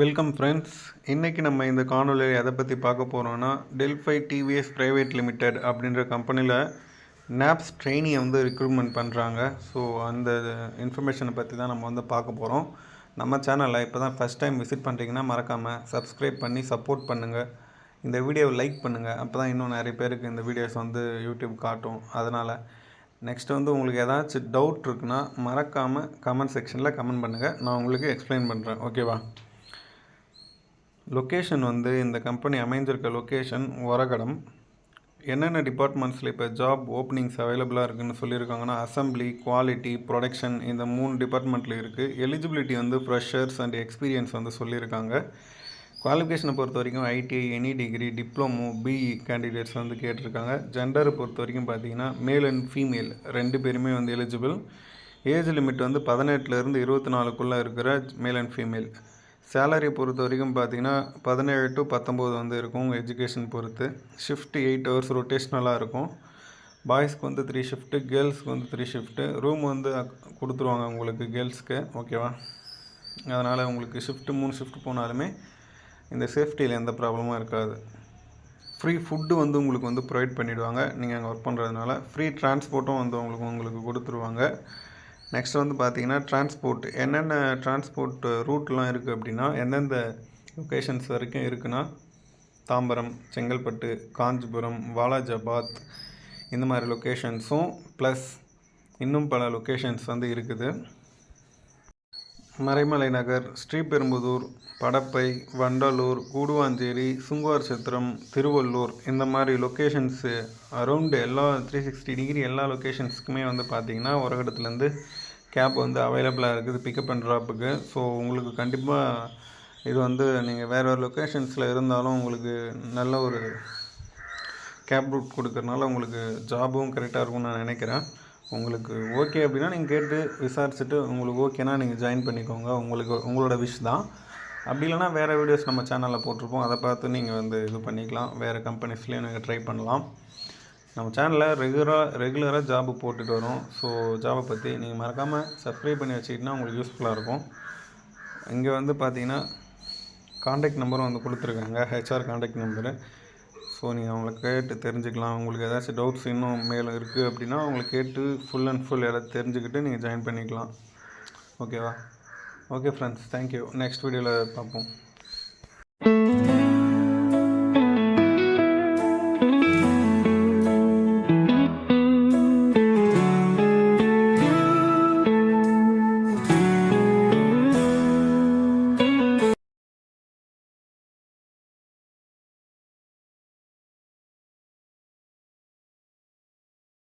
Welcome friends இன்றைக்கி நம்ம இந்த காணொலியில் எதை பற்றி பார்க்க போகிறோன்னா டெல்ஃபை டிவிஎஸ் ப்ரைவேட் லிமிடெட் அப்படின்ற கம்பெனியில் நாப்ஸ் ட்ரெயினியை வந்து ரிக்ரூட்மெண்ட் பண்ணுறாங்க ஸோ அந்த இன்ஃபர்மேஷனை பற்றி தான் நம்ம வந்து பார்க்க போகிறோம் நம்ம சேனலில் இப்போ தான் ஃபஸ்ட் டைம் விசிட் பண்ணுறீங்கன்னா மறக்காமல் சப்ஸ்கிரைப் பண்ணி சப்போர்ட் பண்ணுங்கள் இந்த வீடியோவை லைக் பண்ணுங்கள் அப்போ தான் இன்னும் நிறைய பேருக்கு இந்த வீடியோஸ் வந்து யூடியூப் காட்டும். அதனால் நெக்ஸ்ட் வந்து உங்களுக்கு ஏதாச்சும் டவுட் இருக்குன்னா மறக்காமல் கமெண்ட் செக்ஷனில் கமெண்ட் பண்ணுங்கள் நான் உங்களுக்கு எக்ஸ்பிளைன் பண்ணுறேன் ஓகேவா லொக்கேஷன் வந்து இந்த கம்பெனி அமைஞ்சிருக்க லொக்கேஷன் ஒரகடம். என்னென்ன டிபார்ட்மெண்ட்ஸில் இப்போ ஜாப் ஓப்பனிங்ஸ் அவைலபிளாக இருக்குன்னு சொல்லியிருக்காங்கன்னா அசம்பிளி குவாலிட்டி ப்ரொடக்ஷன் இந்த மூணு டிபார்ட்மெண்ட்டில் இருக்குது எலிஜிபிலிட்டி வந்து ஃப்ரெஷர்ஸ் அண்ட் எக்ஸ்பீரியன்ஸ் வந்து சொல்லியிருக்காங்க. குவாலிஃபிகேஷனை பொறுத்த வரைக்கும் ITI any degree diploma BE candidates வந்து கேட்டிருக்காங்க. ஜெண்டரை பொறுத்த வரைக்கும் பார்த்தீங்கன்னா மேல் அண்ட் ஃபீமேல் ரெண்டு பேருமே வந்து எலிஜிபிள் ஏஜ் லிமிட் வந்து பதினெட்டுலேருந்து இருபத்தி நாலுக்குள்ளே இருக்கிற மேல் அண்ட் ஃபீமேல் சேலரி பொறுத்த வரைக்கும் பார்த்தீங்கன்னா பதினேழு டு பத்தொம்போது வந்து இருக்கும் உங்கள் எஜுகேஷன் பொறுத்து ஷிஃப்ட் எயிட் ஹவர்ஸ் ரொட்டேஷ்னலாக இருக்கும். பாய்ஸ்க்கு வந்து த்ரீ ஷிஃப்ட்டு கேர்ள்ஸ்க்கு வந்து த்ரீ ஷிஃப்ட்டு ரூம் வந்து கொடுத்துருவாங்க உங்களுக்கு கேர்ள்ஸ்க்கு ஓகேவா அதனால் உங்களுக்கு ஷிஃப்ட்டு மூணு ஷிஃப்ட் போனாலுமே இந்த சேஃப்டியில் எந்த ப்ராப்ளமும் இருக்காது. ஃப்ரீ ஃபுட்டு வந்து உங்களுக்கு வந்து ப்ரொவைட் பண்ணிவிடுவாங்க நீங்கள் அங்கே ஒர்க் பண்ணுறதுனால ஃப்ரீ டிரான்ஸ்போர்ட்டும் வந்து உங்களுக்கு உங்களுக்கு கொடுத்துருவாங்க. நெக்ஸ்ட் வந்து பார்த்தீங்கன்னா டிரான்ஸ்போர்ட் என்னென்ன டிரான்ஸ்போர்ட் ரூட்லாம் இருக்குது அப்படின்னா எந்தெந்த லொக்கேஷன்ஸ் வரைக்கும் இருக்குன்னா தாம்பரம் செங்கல்பட்டு காஞ்சிபுரம் வாலாஜாபாத் இந்த மாதிரி லொக்கேஷன்ஸும் ப்ளஸ் இன்னும் பல லொக்கேஷன்ஸ் வந்து இருக்குது. மறைமலை நகர் ஸ்ரீபெரும்புதூர் படப்பை வண்டலூர் கூடுவாஞ்சேரி சுங்குவார் சத்திரம் திருவள்ளூர் இந்த மாதிரி லொக்கேஷன்ஸு அரௌண்டு எல்லா த்ரீ சிக்ஸ்டி டிகிரி எல்லா லொக்கேஷன்ஸ்க்குமே வந்து பார்த்திங்கன்னா உரகடத்துலேருந்து கேப் வந்து அவைலபிளாக இருக்குது பிக்கப் அண்ட் ட்ராப்புக்கு ஸோ உங்களுக்கு கண்டிப்பாக இது வந்து நீங்கள் வேறு வேறு லொக்கேஷன்ஸில் இருந்தாலும் உங்களுக்கு நல்ல ஒரு கேப் ரூட் கொடுக்கறனால உங்களுக்கு ஜாபும் கரெக்டாக இருக்கும்னு நான் நினைக்கிறேன். உங்களுக்கு ஓகே அப்படின்னா நீங்கள் கேட்டு விசாரிச்சுட்டு உங்களுக்கு ஓகேனா நீங்கள் ஜாயின் பண்ணிக்கோங்க. உங்களுக்கு உங்களோட விஷ் தான். அப்படி இல்லைனா வேறு வீடியோஸ் நம்ம சேனலில் போட்டிருப்போம். அதை பார்த்து நீங்கள் வந்து இது பண்ணிக்கலாம். வேறு கம்பெனிஸ்லேயும் நீங்கள் ட்ரை பண்ணலாம். நம்ம சேனலில் ரெகுலராக ரெகுலராக ஜாபு போட்டுட்டு வரோம். ஸோ ஜாபை பற்றி நீங்கள் மறக்காமல் சப்ஸ்கிரைப் பண்ணி வச்சுக்கிட்டிங்கன்னா உங்களுக்கு யூஸ்ஃபுல்லாக இருக்கும். இங்கே வந்து பார்த்தீங்கன்னா காண்டாக்ட் நம்பரும் வந்து கொடுத்துருக்காங்க. ஹெச்ஆர் காண்டாக்ட் நம்பரு ஸோ நீங்கள் அவங்கள கேட்டு தெரிஞ்சுக்கலாம். உங்களுக்கு ஏதாச்சும் டவுட்ஸ் இன்னும் மேலே இருக்குது அப்படின்னா அவங்கள கேட்டு ஃபுல் அண்ட் ஃபுல் எல்லாம் தெரிஞ்சுக்கிட்டு நீங்கள் ஜாயின் பண்ணிக்கலாம். ஓகேவா ஓகே ஃப்ரெண்ட்ஸ் தேங்க்யூ நெக்ஸ்ட் வீடியோவில் பார்ப்போம்.